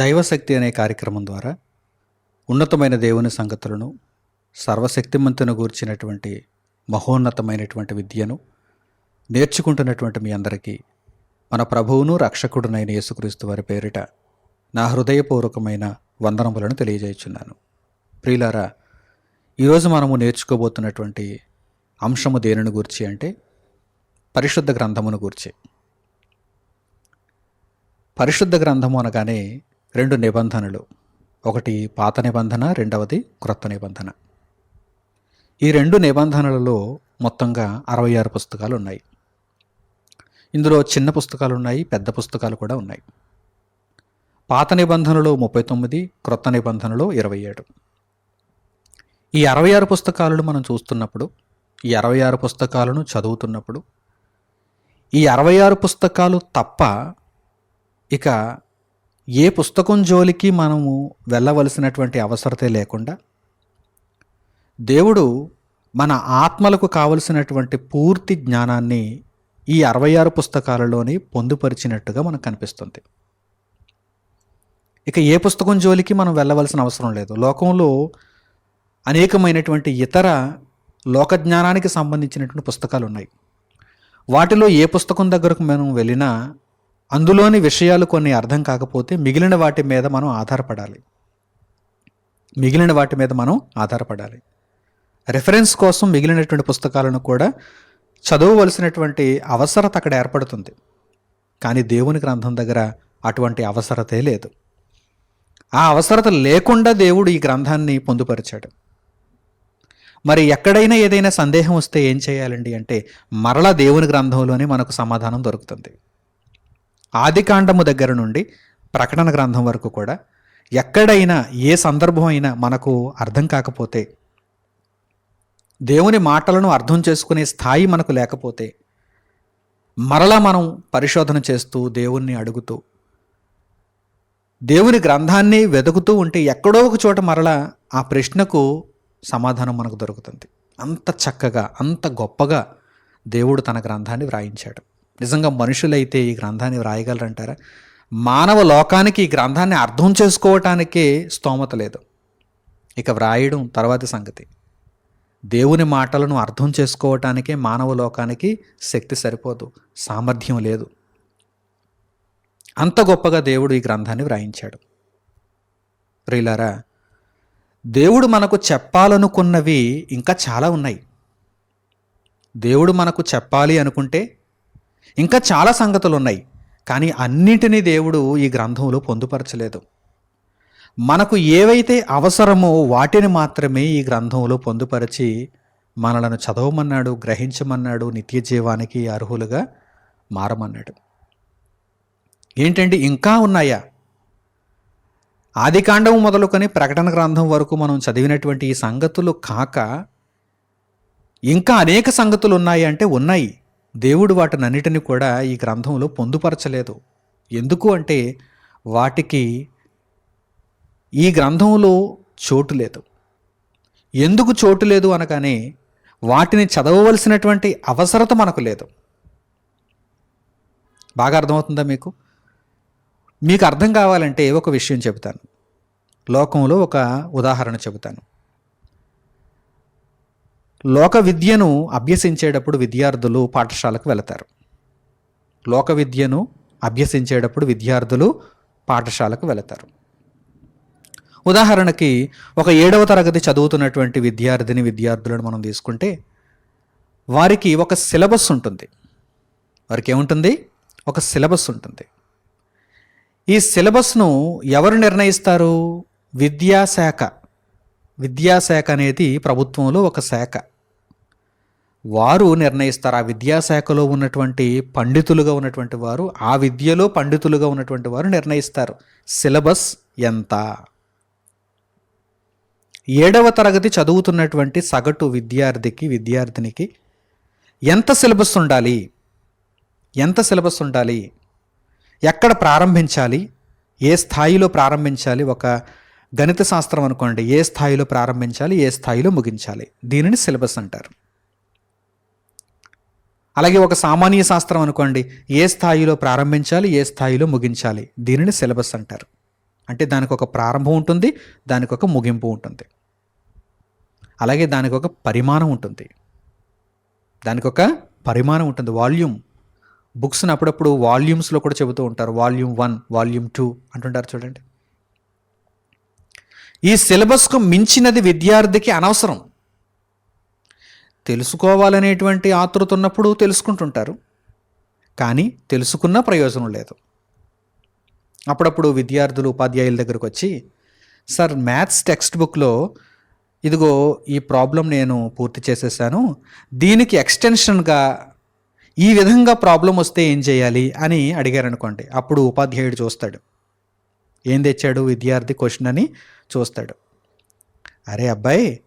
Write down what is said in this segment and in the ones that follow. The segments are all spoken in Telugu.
దైవశక్తి అనే కార్యక్రమం ద్వారా ఉన్నతమైన దేవుని సంగతులను సర్వశక్తిమంతును గూర్చినటువంటి మహోన్నతమైనటువంటి విద్యను నేర్చుకుంటున్నటువంటి మీ అందరికీ మన ప్రభువును రక్షకుడునైన యేసుక్రీస్తు వారి పేరిట నా హృదయపూర్వకమైన వందనములను తెలియజేయుచున్నాను. ప్రియులారా ఈరోజు మనము నేర్చుకోబోతున్నటువంటి అంశము దేనిని గూర్చి అంటే పరిశుద్ధ గ్రంథమును గూర్చి. పరిశుద్ధ గ్రంథము అనగానే రెండు నిబంధనలు. ఒకటి పాత నిబంధన రెండవది క్రొత్త నిబంధన. ఈ రెండు నిబంధనలలో మొత్తంగా అరవై ఆరు పుస్తకాలు ఉన్నాయి. ఇందులో చిన్న పుస్తకాలు ఉన్నాయి పెద్ద పుస్తకాలు కూడా ఉన్నాయి. పాత నిబంధనలో ముప్పై తొమ్మిది క్రొత్త నిబంధనలో ఇరవై ఏడు. ఈ అరవై ఆరు పుస్తకాలను మనం చూస్తున్నప్పుడు ఈ అరవై ఆరు పుస్తకాలను చదువుతున్నప్పుడు ఈ అరవై ఆరు పుస్తకాలు తప్ప ఇక ఏ పుస్తకం జోలికి మనము వెళ్ళవలసినటువంటి అవసరతే లేకుండా దేవుడు మన ఆత్మలకు కావలసినటువంటి పూర్తి జ్ఞానాన్ని ఈ అరవై ఆరు పుస్తకాలలోని పొందుపరిచినట్టుగా మనకు కనిపిస్తుంది. ఇక ఏ పుస్తకం జోలికి మనం వెళ్ళవలసిన అవసరం లేదు. లోకంలో అనేకమైనటువంటి ఇతర లోక జ్ఞానానికి సంబంధించినటువంటి పుస్తకాలు ఉన్నాయి వాటిలో ఏ పుస్తకం దగ్గరకు మనం వెళ్ళినా అందులోని విషయాలు కొన్ని అర్థం కాకపోతే మిగిలిన వాటి మీద మనం ఆధారపడాలి. మిగిలిన వాటి మీద మనం ఆధారపడాలి. రెఫరెన్స్ కోసం మిగిలినటువంటి పుస్తకాలను కూడా చదవవలసినటువంటి అవసరత అక్కడ ఏర్పడుతుంది. కానీ దేవుని గ్రంథం దగ్గర అటువంటి అవసరతే లేదు. ఆ అవసరత లేకుండా దేవుడు ఈ గ్రంథాన్ని పొందుపరిచాడు. మరి ఎక్కడైనా ఏదైనా సందేహం వస్తే ఏం చేయాలండి అంటే మరలా దేవుని గ్రంథంలోనే మనకు సమాధానం దొరుకుతుంది. ఆదికాండము దగ్గర నుండి ప్రకటన గ్రంథం వరకు కూడా ఎక్కడైనా ఏ సందర్భం అయినా మనకు అర్థం కాకపోతే దేవుని మాటలను అర్థం చేసుకునే స్థాయి మనకు లేకపోతే మరలా మనం పరిశోధన చేస్తూ దేవుణ్ణి అడుగుతూ దేవుని గ్రంథాన్ని వెతుకుతూ ఉంటే ఎక్కడో ఒక చోట మరలా ఆ ప్రశ్నకు సమాధానం మనకు దొరుకుతుంది. అంత చక్కగా అంత గొప్పగా దేవుడు తన గ్రంథాన్ని వ్రాయించాడు. నిజంగా మనుషులైతే ఈ గ్రంథాన్ని వ్రాయగలరంటారా? మానవ లోకానికి ఈ గ్రంథాన్ని అర్థం చేసుకోవటానికే స్తోమత లేదు. ఇక వ్రాయడం తర్వాతి సంగతి. దేవుని మాటలను అర్థం చేసుకోవటానికే మానవ లోకానికి శక్తి సరిపోదు సామర్థ్యం లేదు. అంత గొప్పగా దేవుడు ఈ గ్రంథాన్ని వ్రాయించాడు. ప్రియులారా దేవుడు మనకు చెప్పాలనుకున్నవి ఇంకా చాలా ఉన్నాయి. దేవుడు మనకు చెప్పాలి అనుకుంటే ఇంకా చాలా సంగతులు ఉన్నాయి కానీ అన్నిటినీ దేవుడు ఈ గ్రంథంలో పొందుపరచలేదు. మనకు ఏవైతే అవసరమో వాటిని మాత్రమే ఈ గ్రంథంలో పొందుపరిచి మనలను చదవమన్నాడు గ్రహించమన్నాడు నిత్య జీవానికి అర్హులుగా మారమన్నాడు. ఏంటండి ఇంకా ఉన్నాయా? ఆదికాండం మొదలుకొని ప్రకటన గ్రంథం వరకు మనం చదివినటువంటి ఈ సంగతులు కాక ఇంకా అనేక సంగతులు ఉన్నాయి అంటే ఉన్నాయి. దేవుడు వాటినన్నిటిని కూడా ఈ గ్రంథంలో పొందుపరచలేదు. ఎందుకు అంటే వాటికి ఈ గ్రంథంలో చోటు లేదు. ఎందుకు చోటు లేదు అనగానే వాటిని చదవవలసినటువంటి అవసరత మనకు లేదు. బాగా అర్థమవుతుందా మీకు? మీకు అర్థం కావాలంటే ఒక విషయం చెబుతాను. లోకంలో ఒక ఉదాహరణ చెబుతాను. లోక విద్యను అభ్యసించేటప్పుడు విద్యార్థులు పాఠశాలకు వెళతారు. లోక విద్యను అభ్యసించేటప్పుడు విద్యార్థులు పాఠశాలకు వెళతారు. ఉదాహరణకి ఒక ఏడవ తరగతి చదువుతున్నటువంటి విద్యార్థిని విద్యార్థులను మనం తీసుకుంటే వారికి ఒక సిలబస్ ఉంటుంది. వారికి ఏముంటుంది? ఒక సిలబస్ ఉంటుంది. ఈ సిలబస్ను ఎవరు నిర్ణయిస్తారు? విద్యాశాఖ. విద్యాశాఖ అనేది ప్రభుత్వంలో ఒక శాఖ. వారు నిర్ణయిస్తారు. ఆ విద్యాశాఖలో ఉన్నటువంటి పండితులుగా ఉన్నటువంటి వారు ఆ విద్యలో పండితులుగా ఉన్నటువంటి వారు నిర్ణయిస్తారు. సిలబస్ ఎంత? ఏడవ తరగతి చదువుతున్నటువంటి సగటు విద్యార్థికి విద్యార్థినికి ఎంత సిలబస్ ఉండాలి? ఎంత సిలబస్ ఉండాలి? ఎక్కడ ప్రారంభించాలి? ఏ స్థాయిలో ప్రారంభించాలి? ఒక గణిత శాస్త్రం అనుకోండి. ఏ స్థాయిలో ప్రారంభించాలి? ఏ స్థాయిలో ముగించాలి? దీనిని సిలబస్ అంటారు. అలాగే ఒక సామాన్య శాస్త్రం అనుకోండి. ఏ స్థాయిలో ప్రారంభించాలి? ఏ స్థాయిలో ముగించాలి? దీనిని సిలబస్ అంటారు. అంటే దానికి ఒక ప్రారంభం ఉంటుంది దానికి ఒక ముగింపు ఉంటుంది. అలాగే దానికి ఒక పరిమాణం ఉంటుంది. దానికి ఒక పరిమాణం ఉంటుంది. వాల్యూమ్. బుక్స్ని అప్పుడప్పుడు వాల్యూమ్స్లో కూడా చెబుతూ ఉంటారు. వాల్యూమ్ వన్ వాల్యూమ్ టూ అంటుంటారు చూడండి. ఈ సిలబస్కు మించినది విద్యార్థికి అనవసరం. తెలుసుకోవాలనేటువంటి ఆతృత ఉన్నప్పుడు తెలుసుకుంటుంటారు. కానీ తెలుసుకున్న ప్రయోజనం లేదు. అప్పుడప్పుడు విద్యార్థులు ఉపాధ్యాయుల దగ్గరకు వచ్చి సార్ మ్యాథ్స్ టెక్స్ట్ బుక్లో ఇదిగో ఈ ప్రాబ్లం నేను పూర్తి చేసేసాను. దీనికి ఎక్స్టెన్షన్గా ఈ విధంగా ప్రాబ్లం వస్తే ఏం చేయాలి? అని అడిగారు అనుకోండి అప్పుడు ఉపాధ్యాయుడు చూస్తాడు. ఏం తెచ్చాడు విద్యార్థి క్వశ్చన్ అని చూస్తాడు. అరే అబ్బాయి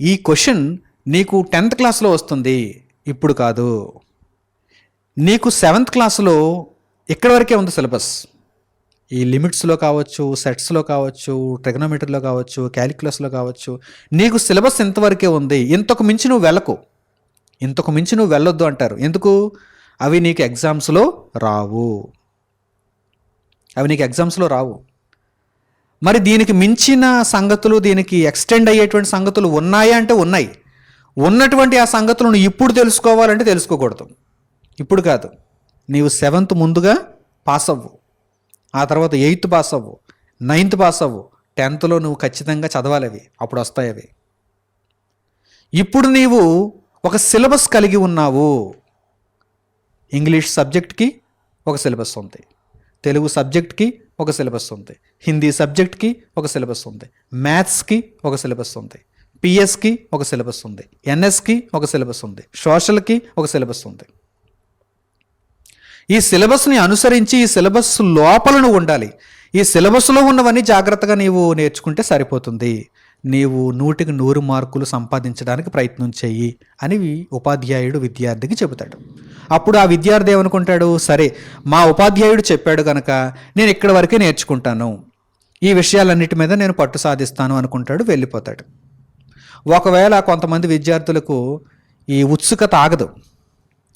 ఈ క్వశ్చన్ నీకు టెన్త్ క్లాస్లో వస్తుంది. ఇప్పుడు కాదు. నీకు సెవెంత్ క్లాస్లో ఇక్కడి వరకే ఉంది సిలబస్. ఈ లిమిట్స్లో కావచ్చు సెట్స్లో కావచ్చు ట్రిగనోమీటర్లో కావచ్చు క్యాలిక్యులస్లో కావచ్చు. నీకు సిలబస్ ఇంతవరకే ఉంది. ఇంతకు మించి నువ్వు వెళ్ళకు. ఇంతకు మించి నువ్వు వెళ్ళొద్దు అంటారు. ఎందుకు? అవి నీకు ఎగ్జామ్స్లో రావు. అవి నీకు ఎగ్జామ్స్లో రావు. మరి దీనికి మించిన సంగతులు దీనికి ఎక్స్టెండ్ అయ్యేటువంటి సంగతులు ఉన్నాయా అంటే ఉన్నాయి. ఉన్నటువంటి ఆ సంగతులను ఇప్పుడు తెలుసుకోవాలంటే తెలుసుకోకూడదు. ఇప్పుడు కాదు. నీవు సెవెంత్ ముందుగా పాస్ అవ్వు. ఆ తర్వాత ఎయిత్ పాస్ అవ్వు. నైన్త్ పాస్ అవ్వు. టెన్త్లో నువ్వు ఖచ్చితంగా చదవాలి అవి. అప్పుడు వస్తాయి అవి. ఇప్పుడు నీవు ఒక సిలబస్ కలిగి ఉన్నావు. ఇంగ్లీష్ సబ్జెక్ట్కి ఒక సిలబస్ ఉంది. తెలుగు సబ్జెక్ట్కి ఒక సిలబస్ ఉంది. హిందీ సబ్జెక్ట్కి ఒక సిలబస్ ఉంది. మ్యాథ్స్కి ఒక సిలబస్ ఉంది. పిఎస్కి ఒక సిలబస్ ఉంది. ఎన్ఎస్కి ఒక సిలబస్ ఉంది. సోషల్కి ఒక సిలబస్ ఉంది. ఈ సిలబస్ని అనుసరించి ఈ సిలబస్ లోపల నువ్వు ఉండాలి. ఈ సిలబస్లో ఉన్నవన్నీ జాగ్రత్తగా నీవు నేర్చుకుంటే సరిపోతుంది. నీవు నూటికి నూరు మార్కులు సంపాదించడానికి ప్రయత్నం చెయ్యి అని ఉపాధ్యాయుడు విద్యార్థికి చెబుతాడు. అప్పుడు ఆ విద్యార్థి ఏమనుకుంటాడు? సరే మా ఉపాధ్యాయుడు చెప్పాడు కనుక నేను ఇక్కడి వరకే నేర్చుకుంటాను. ఈ విషయాలన్నిటి మీద నేను పట్టు సాధిస్తాను అనుకుంటాడు వెళ్ళిపోతాడు. ఒకవేళ కొంతమంది విద్యార్థులకు ఈ ఉత్సుకత ఆగదు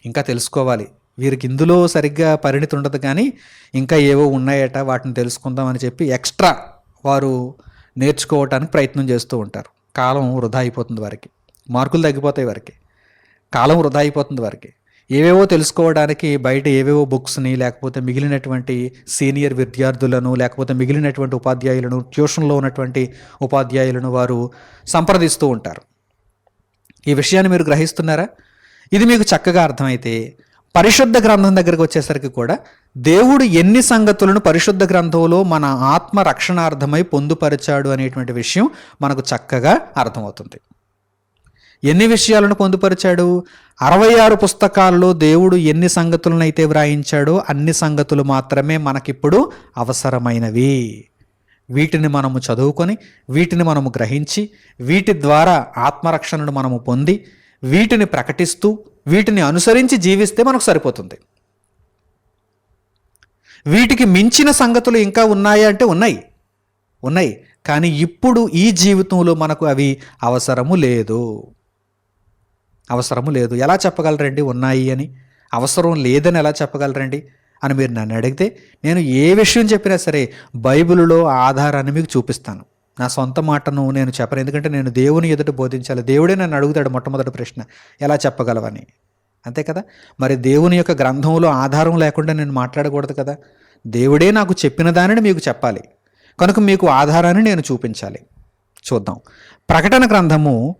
ఇంకా తెలుసుకోవాలి. వీరికి ఇందులో సరిగ్గా పరిణితి ఉండదు కానీ ఇంకా ఏవో ఉన్నాయట వాటిని తెలుసుకుందాం అని చెప్పి ఎక్స్ట్రా వారు నేర్చుకోవటానికి ప్రయత్నం చేస్తూ ఉంటారు. కాలం వృధా అయిపోతుంది వారికి. మార్కులు తగ్గిపోతాయి వారికి. కాలం వృధా అయిపోతుంది వారికి. ఏవేవో తెలుసుకోవడానికి బయట ఏవేవో బుక్స్ని లేకపోతే మిగిలినటువంటి సీనియర్ విద్యార్థులను లేకపోతే మిగిలినటువంటి ఉపాధ్యాయులను ట్యూషన్లో ఉన్నటువంటి ఉపాధ్యాయులను వారు సంప్రదిస్తూ ఉంటారు. ఈ విషయాన్ని మీరు గ్రహిస్తున్నారా? ఇది మీకు చక్కగా అర్థమైతే పరిశుద్ధ గ్రంథం దగ్గరికి వచ్చేసరికి కూడా దేవుడు ఎన్ని సంగతులను పరిశుద్ధ గ్రంథంలో మన ఆత్మ రక్షణార్థమై పొందుపరిచాడు అనేటువంటి విషయం మనకు చక్కగా అర్థమవుతుంది. ఎన్ని విషయాలను పొందుపరిచాడు? అరవై ఆరు పుస్తకాల్లో దేవుడు ఎన్ని సంగతులనైతే వ్రాయించాడో అన్ని సంగతులు మాత్రమే మనకిప్పుడు అవసరమైనవి. వీటిని మనము చదువుకొని వీటిని మనము గ్రహించి వీటి ద్వారా ఆత్మరక్షణను మనము పొంది వీటిని ప్రకటిస్తూ వీటిని అనుసరించి జీవిస్తే మనకు సరిపోతుంది. వీటికి మించిన సంగతులు ఇంకా ఉన్నాయా అంటే ఉన్నాయి. ఉన్నాయి. కానీ ఇప్పుడు ఈ జీవితంలో మనకు అవి అవసరము లేదు. అవసరము లేదు. ఎలా చెప్పగలరండి? ఉన్నాయి అని. అవసరం లేదని ఎలా చెప్పగలరండి? అని మీరు నన్ను అడిగితే నేను ఏ విషయం చెప్పినా సరే బైబిల్లో ఆధారాన్ని మీకు చూపిస్తాను. నా సొంత మాటను నేను చెప్పను. ఎందుకంటే నేను దేవుని ఎదుట బోధించాలి. దేవుడే నన్ను అడుగుతాడు మొట్టమొదటి ప్రశ్న ఎలా చెప్పగలవని. అంతే కదా? మరి దేవుని యొక్క గ్రంథంలో ఆధారం లేకుండా నేను మాట్లాడకూడదు కదా? దేవుడే నాకు చెప్పిన దానిని మీకు చెప్పాలి. కనుక మీకు ఆధారాన్ని నేను చూపించాలి. చూద్దాం. ప్రకటన గ్రంథము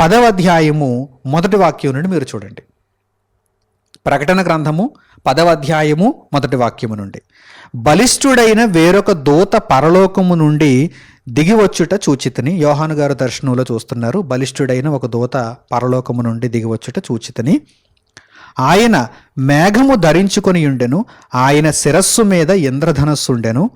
పదవ అధ్యాయము మొదటి వాక్యం నుండి మీరు చూడండి. ప్రకటన గ్రంథము పదవ అధ్యాయము మొదటి వాక్యము నుండి. బలిష్ఠుడైన వేరొక దూత పరలోకము నుండి దిగివచ్చుట చూచితని. యోహాను గారు దర్శనంలో చూస్తున్నారు. బలిష్ఠుడైన ఒక దూత పరలోకము నుండి దిగివచ్చుట చూచితని. ఆయన మేఘము ధరించుకొని ఉండెను. ఆయన శిరస్సు మీద ఇంద్రధనస్సుండెను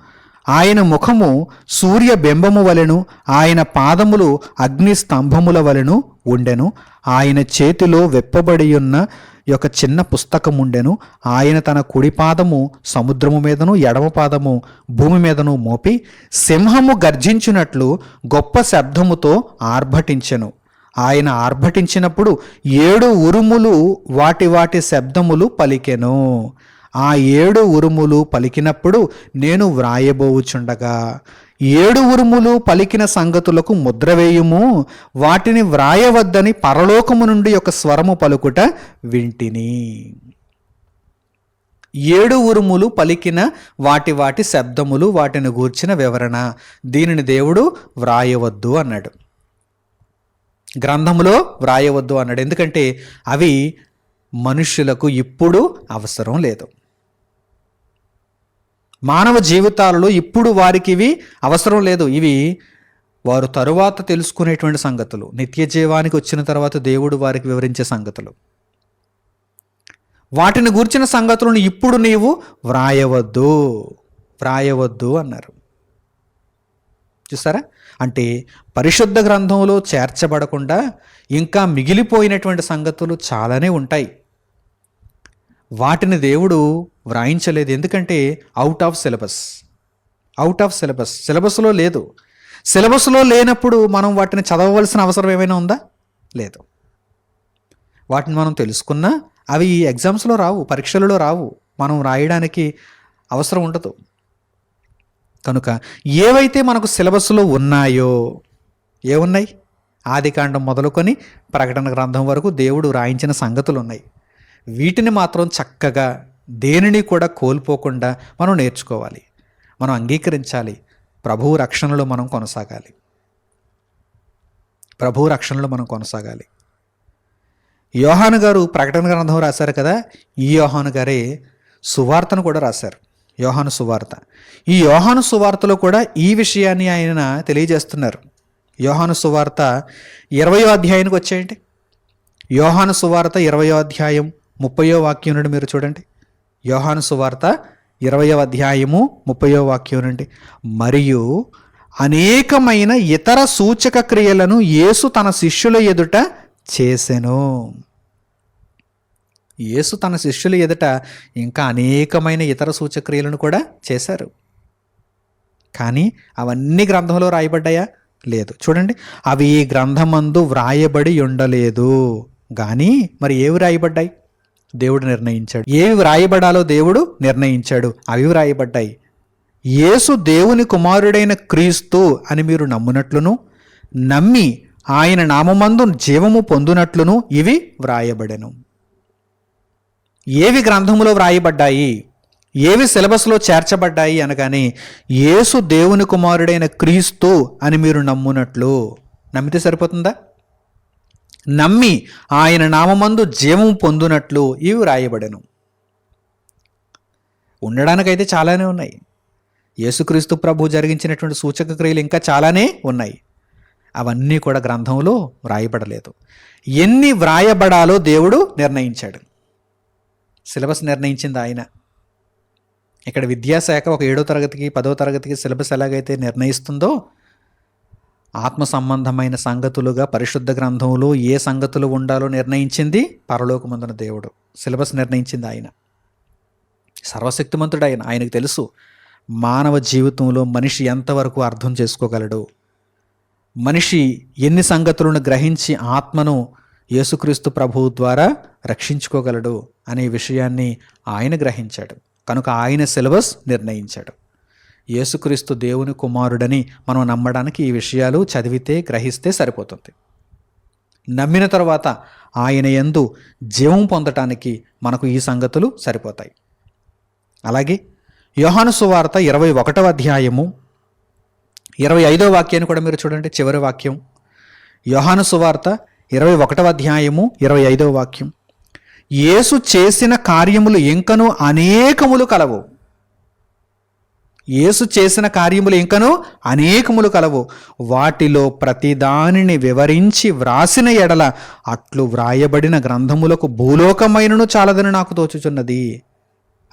ఆయన ముఖము సూర్య బింబము వలెను ఆయన పాదములు అగ్ని స్తంభముల వలెను ఉండెను. ఆయన చేతిలో వెప్పబడి ఉన్న ఒక చిన్న పుస్తకం ఉండెను ఆయన తన కుడి పాదము సముద్రము మీదను ఎడమ పాదము భూమి మీదను మోపి సింహము గర్జించినట్లు గొప్ప శబ్దముతో ఆర్భటించెను. ఆయన ఆర్భటించినప్పుడు ఏడు ఉరుములు వాటి వాటి శబ్దములు పలికెను. ఆ ఏడు ఉరుములు పలికినప్పుడు నేను వ్రాయబోవుచుండగా. ఏడు ఉరుములు పలికిన సంగతులకు ముద్ర వేయుము వాటిని వ్రాయవద్దని పరలోకము నుండి ఒక స్వరము పలుకుట వింటిని. ఏడు ఉరుములు పలికిన వాటి వాటి శబ్దములు వాటిని గూర్చిన వివరణ దీనిని దేవుడు వ్రాయవద్దు అన్నాడు. గ్రంథములో వ్రాయవద్దు అన్నాడు. ఎందుకంటే అవి మనుష్యులకు ఇప్పుడు అవసరం లేదు. మానవ జీవితాలలో ఇప్పుడు వారికి ఇవి అవసరం లేదు. ఇవి వారు తరువాత తెలుసుకునేటువంటి సంగతులు. నిత్య జీవానికి వచ్చిన తర్వాత దేవుడు వారికి వివరించే సంగతులు. వాటిని గూర్చిన సంగతులను ఇప్పుడు నీవు వ్రాయవద్దు. వ్రాయవద్దు అన్నారు. చూసారా? అంటే పరిశుద్ధ గ్రంథంలో చేర్చబడకుండా ఇంకా మిగిలిపోయినటువంటి సంగతులు చాలానే ఉంటాయి. వాటిని దేవుడు వ్రాయించలేదు. ఎందుకంటే out of syllabus out of syllabus సిలబస్లో లేదు. సిలబస్లో లేనప్పుడు మనం వాటిని చదవవలసిన అవసరం ఏమైనా ఉందా? లేదు. వాటిని మనం తెలుసుకున్నా అవి ఎగ్జామ్స్లో రావు పరీక్షలలో రావు. మనం రాయడానికి అవసరం ఉండదు. కనుక ఏవైతే మనకు సిలబస్లో ఉన్నాయో ఏమున్నాయి ఆదికాండం మొదలుకొని ప్రకటన గ్రంథం వరకు దేవుడు రాయించిన సంగతులు ఉన్నాయి. వీటిని మాత్రం చక్కగా దేనిని కూడా కోల్పోకుండా మనం నేర్చుకోవాలి. మనం అంగీకరించాలి. ప్రభువు రక్షణలో మనం కొనసాగాలి. ప్రభువు రక్షణలో మనం కొనసాగాలి. యోహాను గారు ప్రకటన గ్రంథం రాశారు కదా? ఈ యోహాను గారే సువార్తను కూడా రాశారు. యోహాను సువార్త. ఈ యోహాను సువార్తలో కూడా ఈ విషయాన్ని ఆయన తెలియజేస్తున్నారు. యోహాను సువార్త ఇరవయో అధ్యాయానికి వచ్చేయండి. యోహాను సువార్త ఇరవయో అధ్యాయం ముప్పయో వాక్యం నుండి మీరు చూడండి. యోహాను సువార్త ఇరవయో అధ్యాయము ముప్పయో వాక్యం నుండి. మరియు అనేకమైన ఇతర సూచక క్రియలను యేసు తన శిష్యుల ఎదుట చేసెను. యేసు తన శిష్యుల ఎదుట ఇంకా అనేకమైన ఇతర సూచక్రియలను కూడా చేశారు. కానీ అవన్నీ గ్రంథంలో రాయబడ్డాయా? లేదు. చూడండి. అవి ఈ గ్రంథమందు వ్రాయబడి ఉండలేదు. కానీ మరి ఏవి రాయబడ్డాయి? దేవుడు నిర్ణయించాడు. ఏవి వ్రాయబడాలో దేవుడు నిర్ణయించాడు. అవి వ్రాయబడ్డాయి. యేసు దేవుని కుమారుడైన క్రీస్తు అని మీరు నమ్మునట్లును నమ్మి ఆయన నామమందు జీవము పొందునట్లును ఇవి వ్రాయబడెను. ఏవి గ్రంథములో వ్రాయబడ్డాయి? ఏవి సిలబస్లో చేర్చబడ్డాయి అనగానే యేసు దేవుని కుమారుడైన క్రీస్తు అని మీరు నమ్మునట్లు. నమ్మితే సరిపోతుందా? నమ్మి ఆయన నామమందు జీవం పొందునట్లు ఇవి వ్రాయబడెను. ఉండడానికైతే చాలానే ఉన్నాయి. యేసుక్రీస్తు ప్రభు జరిగించినటువంటి సూచక క్రియలు ఇంకా చాలానే ఉన్నాయి. అవన్నీ కూడా గ్రంథంలో వ్రాయబడలేదు. ఎన్ని వ్రాయబడాలో దేవుడు నిర్ణయించాడు. సిలబస్ నిర్ణయించింది ఆయన. ఇక్కడ విద్యాశాఖ ఒక ఏడో తరగతికి పదో తరగతికి సిలబస్ ఎలాగైతే నిర్ణయిస్తుందో ఆత్మ సంబంధమైన సంగతులుగా పరిశుద్ధ గ్రంథంలో ఏ సంగతులు ఉండాలో నిర్ణయించింది పరలోకమందున దేవుడు. సిలబస్ నిర్ణయించింది ఆయన. సర్వశక్తిమంతుడు ఆయన ఆయనకు తెలుసు మానవ జీవితంలో మనిషి ఎంతవరకు అర్థం చేసుకోగలడు. మనిషి ఎన్ని సంగతులను గ్రహించి ఆత్మను యేసుక్రీస్తు ప్రభువు ద్వారా రక్షించుకోగలడు అనే విషయాన్ని ఆయన గ్రహించాడు. కనుక ఆయన సిలబస్ నిర్ణయించాడు. యేసుక్రీస్తు దేవుని కుమారుడని మనం నమ్మడానికి ఈ విషయాలు చదివితే గ్రహిస్తే సరిపోతుంది. నమ్మిన తర్వాత ఆయన యందు జీవం పొందటానికి మనకు ఈ సంగతులు సరిపోతాయి. అలాగే యోహాను సువార్త ఇరవై ఒకటవ అధ్యాయము ఇరవై ఐదో వాక్యాన్ని కూడా మీరు చూడండి చివరి వాక్యం. యోహాను సువార్త ఇరవై ఒకటవ అధ్యాయము ఇరవై ఐదవ వాక్యం. యేసు చేసిన కార్యములు ఇంకనూ అనేకములు కలవు. యేసు చేసిన కార్యములు ఇంకను అనేకములు కలవు. వాటిలో ప్రతిదానిని వివరించి వ్రాసిన ఎడల అట్లు వ్రాయబడిన గ్రంథములకు భూలోకమైనను చాలదని నాకు తోచుచున్నది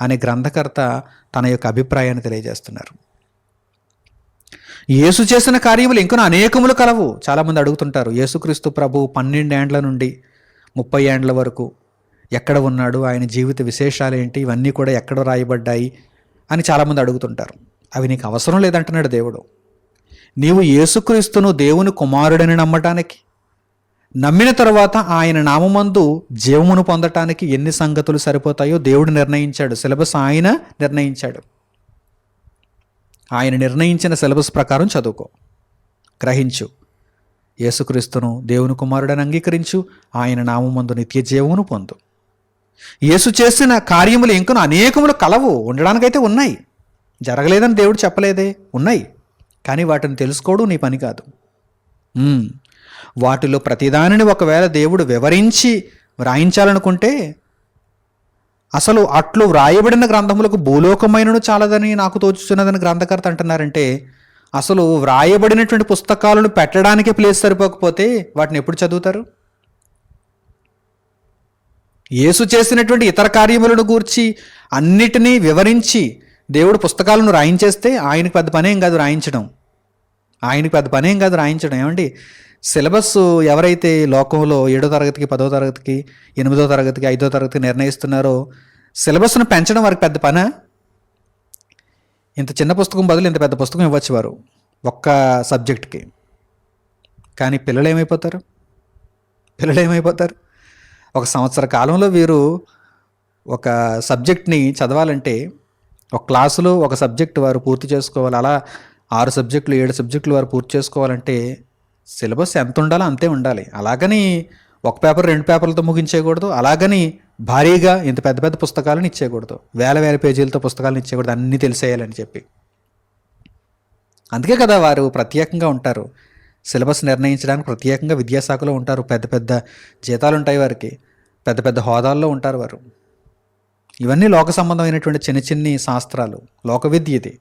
అనే గ్రంథకర్త తన యొక్క అభిప్రాయాన్ని తెలియజేస్తున్నారు. యేసు చేసిన కార్యములు ఇంకను అనేకములు కలవు. చాలామంది అడుగుతుంటారు యేసుక్రీస్తు ప్రభు పన్నెండేండ్ల నుండి ముప్పై ఏండ్ల వరకు ఎక్కడ ఉన్నాడు? ఆయన జీవిత విశేషాలు ఏంటి ఇవన్నీ కూడా ఎక్కడ రాయబడ్డాయి? అని చాలామంది అడుగుతుంటారు. అవి నీకు అవసరం లేదంటున్నాడు దేవుడు. నీవు యేసుక్రీస్తును దేవుని కుమారుడని నమ్మటానికి నమ్మిన తర్వాత ఆయన నామమందు జీవమును పొందటానికి ఎన్ని సంగతులు సరిపోతాయో దేవుడు నిర్ణయించాడు. సిలబస్ ఆయన నిర్ణయించాడు. ఆయన నిర్ణయించిన సిలబస్ ప్రకారం చదువుకో. గ్రహించు. యేసుక్రీస్తును దేవుని కుమారుడని అంగీకరించు. ఆయన నామందు నిత్య జీవమును పొందు. యేసు చేసిన కార్యములు ఇంకను అనేకములు కలవు. ఉండడానికైతే ఉన్నాయి. జరగలేదని దేవుడు చెప్పలేదే. ఉన్నాయి. కానీ వాటిని తెలుసుకోవడం నీ పని కాదు. వాటిలో ప్రతిదానిని ఒకవేళ దేవుడు వివరించి వ్రాయించాలనుకుంటే అసలు అట్లు వ్రాయబడిన గ్రంథములకు భూలోకమైనను చాలదని నాకు తోచుతున్నదని గ్రంథకర్త అంటున్నారంటే అసలు వ్రాయబడినటువంటి పుస్తకాలను పెట్టడానికి ప్లేస్ సరిపోకపోతే వాటిని ఎప్పుడు చదువుతారు? యేసు చేసినటువంటి ఇతర కార్యములను గూర్చి అన్నిటినీ వివరించి దేవుడు పుస్తకాలను రాయించేస్తే ఆయనకు పెద్ద పనేం కాదు రాయించడం. ఆయనకు పెద్ద పనేం కాదు రాయించడం. ఏమండి? సిలబస్ ఎవరైతే లోకంలో ఏడో తరగతికి పదో తరగతికి ఎనిమిదో తరగతికి ఐదో తరగతికి నిర్ణయిస్తున్నారో సిలబస్ను పెంచడం వారికి పెద్ద పన? ఇంత చిన్న పుస్తకం బదులు ఇంత పెద్ద పుస్తకం ఇవ్వచ్చు వారు ఒక్క సబ్జెక్ట్కి. కానీ పిల్లలు ఏమైపోతారు? పిల్లలు ఏమైపోతారు? ఒక సంవత్సర కాలంలో వీరు ఒక సబ్జెక్ట్ని చదవాలంటే ఒక క్లాసులో ఒక సబ్జెక్ట్ వారు పూర్తి చేసుకోవాలి. అలా ఆరు సబ్జెక్టులు ఏడు సబ్జెక్టులు వారు పూర్తి చేసుకోవాలంటే సిలబస్ ఎంత ఉండాలో అంతే ఉండాలి. అలాగని ఒక పేపర్ రెండు పేపర్లతో ముగించేయకూడదు. అలాగని భారీగా ఇంత పెద్ద పెద్ద పుస్తకాలను ఇచ్చేయకూడదు. వేల వేల పేజీలతో పుస్తకాలను ఇచ్చేయకూడదు. అన్నీ తెలిసేయాలని చెప్పి. అందుకే కదా వారు ప్రత్యేకంగా ఉంటారు. సిలబస్ నిర్ణయించడానికి ప్రత్యేకంగా విద్యాశాఖలో ఉంటారు. పెద్ద పెద్ద జీతాలు ఉంటాయి వారికి. పెద్ద పెద్ద హోదాల్లో ఉంటారు వారు. ఇవన్నీ లోక సంబంధమైనటువంటి చిన్న చిన్ని శాస్త్రాలు. లోక విద్య ఇది.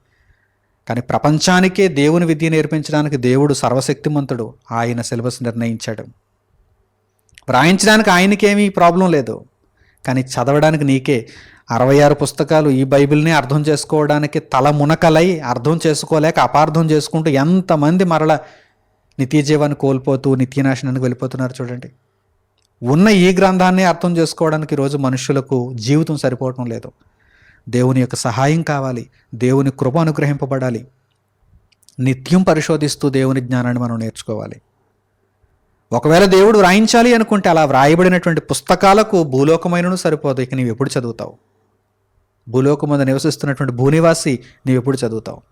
కానీ ప్రపంచానికే దేవుని విద్య నేర్పించడానికి దేవుడు సర్వశక్తిమంతుడు. ఆయన సిలబస్ నిర్ణయించాడు. వ్రాయించడానికి ఆయనకేమీ ప్రాబ్లం లేదు. కానీ చదవడానికి నీకే అరవై ఆరు పుస్తకాలు ఈ బైబిల్ని అర్థం చేసుకోవడానికి తల మునకలై అర్థం చేసుకోలేక అపార్థం చేసుకుంటూ ఎంతమంది మరల నిత్య జీవాన్ని కోల్పోతూ నిత్యనాశనానికి వెళ్ళిపోతున్నారు చూడండి. ఉన్న ఈ గ్రంథాన్ని అర్థం చేసుకోవడానికి రోజు మనుషులకు జీవితం సరిపోవటం లేదు. దేవుని యొక్క సహాయం కావాలి. దేవుని కృప అనుగ్రహింపబడాలి. నిత్యం పరిశోధిస్తూ దేవుని జ్ఞానాన్ని మనం నేర్చుకోవాలి. ఒకవేళ దేవుడు వ్రాయించాలి అనుకుంటే అలా వ్రాయబడినటువంటి పుస్తకాలకు భూలోకమైనను సరిపోదు. ఇక నీవు ఎప్పుడు చదువుతావు? భూలోకం మీద నివసిస్తున్నటువంటి భూనివాసి నీవు ఎప్పుడు చదువుతావు?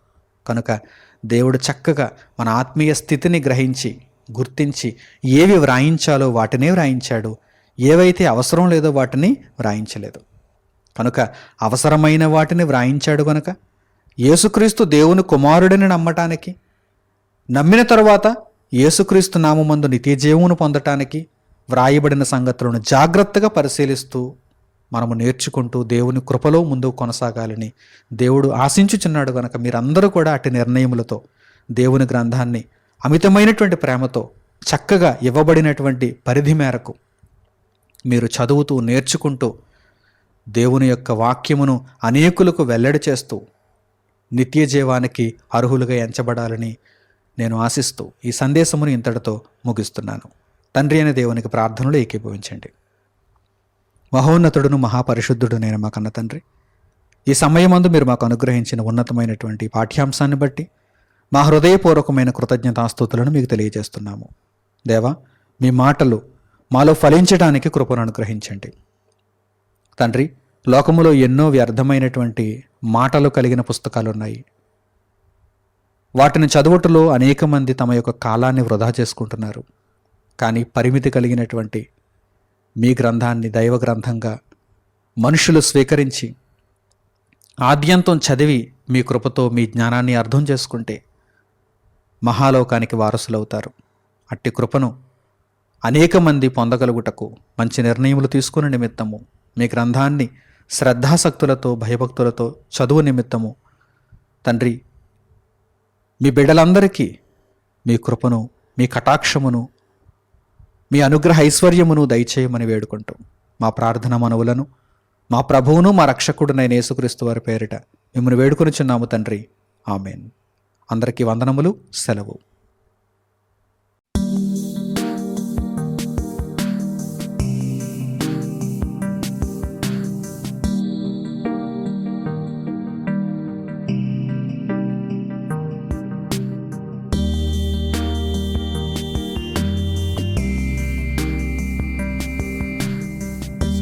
కనుక దేవుడు చక్కగా మన ఆత్మీయ స్థితిని గ్రహించి గుర్తించి ఏవి వ్రాయించాలో వాటినే వ్రాయించాడు. ఏవైతే అవసరం లేదో వాటిని వ్రాయించలేదు. కనుక అవసరమైన వాటిని వ్రాయించాడు కనుక యేసుక్రీస్తు దేవుని కుమారుడిని నమ్మటానికి నమ్మిన తరువాత యేసుక్రీస్తు నామందు నిత్యజీవును పొందటానికి వ్రాయబడిన సంగతులను జాగ్రత్తగా పరిశీలిస్తూ మనము నేర్చుకుంటూ దేవుని కృపలో ముందుకు కొనసాగాలని దేవుడు ఆశించుచున్నాడు కనుక మీరందరూ కూడా అటు నిర్ణయములతో దేవుని గ్రంథాన్ని అమితమైనటువంటి ప్రేమతో చక్కగా ఇవ్వబడినటువంటి పరిధి మేరకు మీరు చదువుతూ నేర్చుకుంటూ దేవుని యొక్క వాక్యమును అనేకులకు వెల్లడి చేస్తూ నిత్య జీవానికి అర్హులుగా ఎంచబడాలని నేను ఆశిస్తూ ఈ సందేశమును ఇంతటితో ముగిస్తున్నాను. తండ్రి అయిన దేవునికి ప్రార్థనలు ఏకీభవించండి. మహోన్నతుడును మహాపరిశుద్ధుడు నేను మా కన్న తండ్రి. ఈ సమయమందు మీరు మాకు అనుగ్రహించిన ఉన్నతమైనటువంటి పాఠ్యాంశాన్ని బట్టి మా హృదయపూర్వకమైన కృతజ్ఞతాస్తుతులను మీకు తెలియజేస్తున్నాము. దేవా మీ మాటలు మాలో ఫలించడానికి కృపను అనుగ్రహించండి. తండ్రి లోకములో ఎన్నో వ్యర్థమైనటువంటి మాటలు కలిగిన పుస్తకాలు ఉన్నాయి వాటిని చదువుటలో అనేక మంది తమ యొక్క కాలాన్ని వృధా చేసుకుంటున్నారు. కానీ పరిమితి కలిగినటువంటి మీ గ్రంథాన్ని దైవ గ్రంథంగా మనుషులు స్వీకరించి ఆద్యంతం చదివి మీ కృపతో మీ జ్ఞానాన్ని అర్థం చేసుకుంటే మహాలోకానికి వారసులవుతారు. అట్టి కృపను అనేక మంది పొందగలుగుటకు మంచి నిర్ణయములు తీసుకునే నిమిత్తము మీ గ్రంథాన్ని శ్రద్ధాసక్తులతో భయభక్తులతో చదువు నిమిత్తము తండ్రి మీ బిడ్డలందరికీ మీ కృపను మీ కటాక్షమును మీ అనుగ్రహ ఐశ్వర్యమును దయచేయమని వేడుకుంటూ మా ప్రార్థన మనవులను మా ప్రభువును మా రక్షకుడునైన యేసుక్రీస్తు వారి పేరిట మిమ్మల్ని వేడుకొనిచున్నాము తండ్రి. ఆమెన్. అందరికీ వందనములు సెలవు.